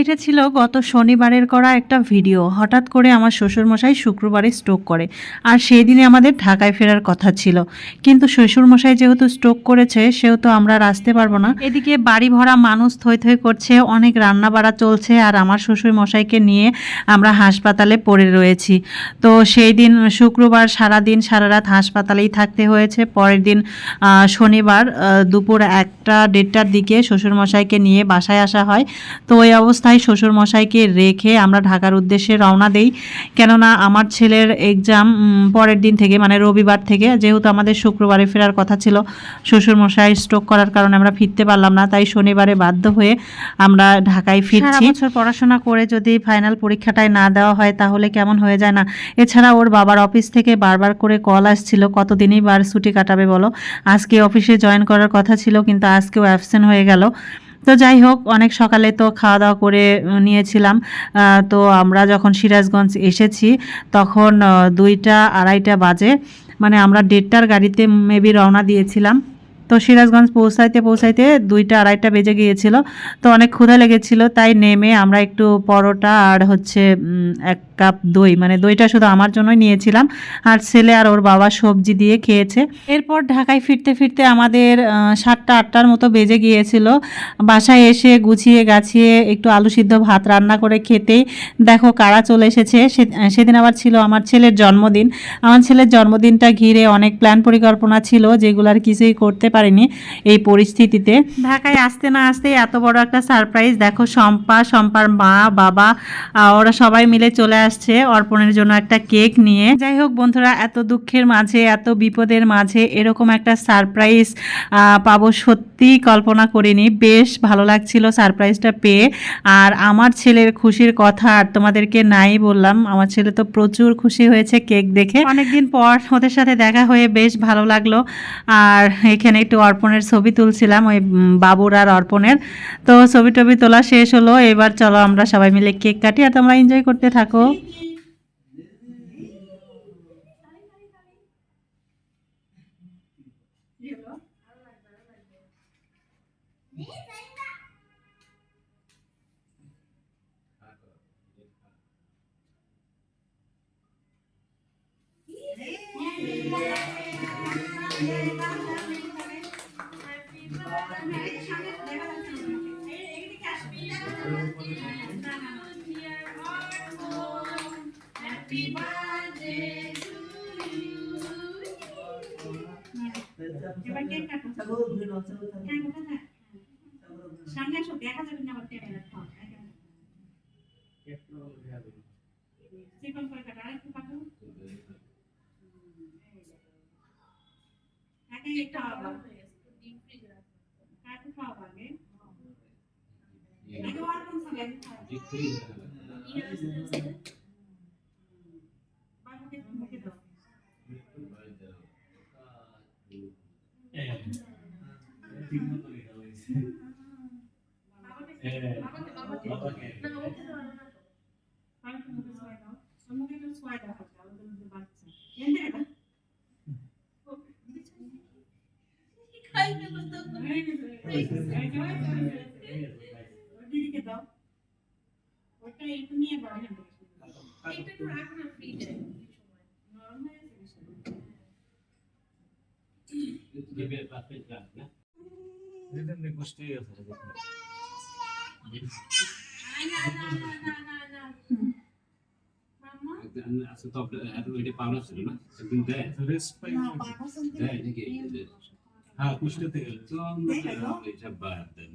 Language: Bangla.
এটা ছিল গত শনিবারের করা একটা ভিডিও। হঠাৎ করে আমার শ্বশুরমশাই শুক্রবারে স্ট্রোক করে। আর সেই দিনে আমাদের ঢাকায় ফেরার কথা ছিল। কিন্তু শ্বশুরমশাই যেহেতু স্ট্রোক করেছে, সেহেতু আমরা আসতে পারব না। এদিকে বাড়ি ভরা মানুষ থই থই করছে, অনেক রান্না বাড়া চলছে, আর আমার শ্বশুরমশাইকে নিয়ে আমরা হাসপাতালে পড়ে রয়েছি। তো সেই দিন শুক্রবার সারা দিন সারা রাত হাসপাতালেই থাকতে হয়েছে। পরের দিন শনিবার দুপুর একটা দেড়টার দিকে শ্বশুরমশাইকে নিয়ে বাসায় আসা হয়। তো ওই অবস্থায় শ্বশুর মশাইকে রেখে আমরা ঢাকার উদ্দেশ্যে রওনা দেই। কেননা আমার ছেলের এক্সাম পরের দিন থেকে মানে রবিবার থেকে, যেহেতু আমাদের শুক্রবারে ফেরার কথা ছিল শ্বশুর মশাই স্ট্রোক করার কারণে আমরা ফিরতে পারলাম না, তাই শনিবারে বাধ্য হয়ে আমরা ঢাকায় ফিরছি। বছর পড়াশোনা করে যদি ফাইনাল পরীক্ষাটায় না দেওয়া হয়, তাহলে কেমন হয়ে যায় না? এছাড়া ওর বাবার অফিস থেকে বারবার করে কল আসছিল, কতদিনই বার ছুটি কাটাবে বলো? আজকে অফিসে জয়েন করার কথা ছিল, কিন্তু আজকেও অ্যাবসেন্ট হয়ে গেল। তো যাই হোক, অনেক সকালে তো খাওয়া দাওয়া করে নিয়েছিলাম। তো আমরা যখন সিরাজগঞ্জ এসেছি, তখন দুইটা আড়াইটা বাজে। মানে আমরা দেড়টার গাড়িতে মেবি রওনা দিয়েছিলাম। তো সিরাজগঞ্জ পৌঁছাইতে পৌঁছাইতে দুইটা আড়াইটা বেজে গিয়েছিল। তো অনেক ক্ষুধা লেগেছিল, তাই নেমে আমরা একটু পরোটা আর হচ্ছে এক কাপ দই মানে দইটা শুধু আমার জন্যই নিয়েছিলাম। আর ছেলে আর ওর বাবা সবজি দিয়ে খেয়েছে। এরপর ঢাকায় ফিরতে ফিরতে আমাদের সাতটা, আটটার মতো বেজে গিয়েছিল। বাসায় এসে গুছিয়ে গাছিয়ে একটু আলু সিদ্ধ ভাত রান্না করে খেতেই দেখো কারা চলে এসেছে। সেদিন আবার ছিল আমার ছেলের জন্মদিন। আমার ছেলের জন্মদিনটা ঘিরে অনেক প্ল্যান পরিকল্পনা ছিল, যেগুলো আর কিছুই করতে পারিনি এই পরিস্থিতিতে। ঢাকায় আসতে না আসতে এত বড় একটা সারপ্রাইজ দেখো শম্পা শম্পার মা বাবা ওরা সবাই মিলে চলে আসছে অর্পণের জন্য একটা কেক নিয়ে। যাই হোক বন্ধুরা এত দুঃখের মাঝে এত বিপদের মাঝে এরকম একটা সারপ্রাইজ পাবো সত্যি কল্পনা করিনি। বেশ ভালো লাগছিল সারপ্রাইজটা পেয়ে। আর আমার ছেলের খুশির কথা আর তোমাদেরকে নাই বললাম আমার ছেলে তো প্রচুর খুশি হয়েছে কেক দেখে। অনেকদিন পর ওদের সাথে দেখা হয়ে বেশ ভালো লাগল। আর এখানে একটু অর্পণের ছবি তুলছিলাম ওই বাবুর আর অর্পণের তো ছবি টবি তোলা শেষ হলো এবার চলো আমরা সবাই মিলে কেক কাটি আর তোমরা এনজয় করতে থাকো এবার কেক কাটো হ্যাঁ কোথায় থাক? সামনে আসো দেখা যাবে না আবার ক্যামেরা চিকন করে কাটো আরেকটু কাটো আগে একটু খাওয়াবো কাটু খাওয়াবো আগে আগে আর কোন খাবে বাবুকে মুখে দাও বাবুকে মুখে ছোঁয়া দাও মুখে একটু ছোঁয়া দাও হালকা মধ্যে বাচ্চা এনে এটা দিদিকে দাও ওটা একটু নিয়ে বড় নরম হয়ে গেছে বিষয়টা। আচ্ছা তো এত এটা পাওনা ছিল না একদিন দেয় দেয় নাকি হ্যাঁ কুষ্টিতে গেলে তো এটা বাদ দেন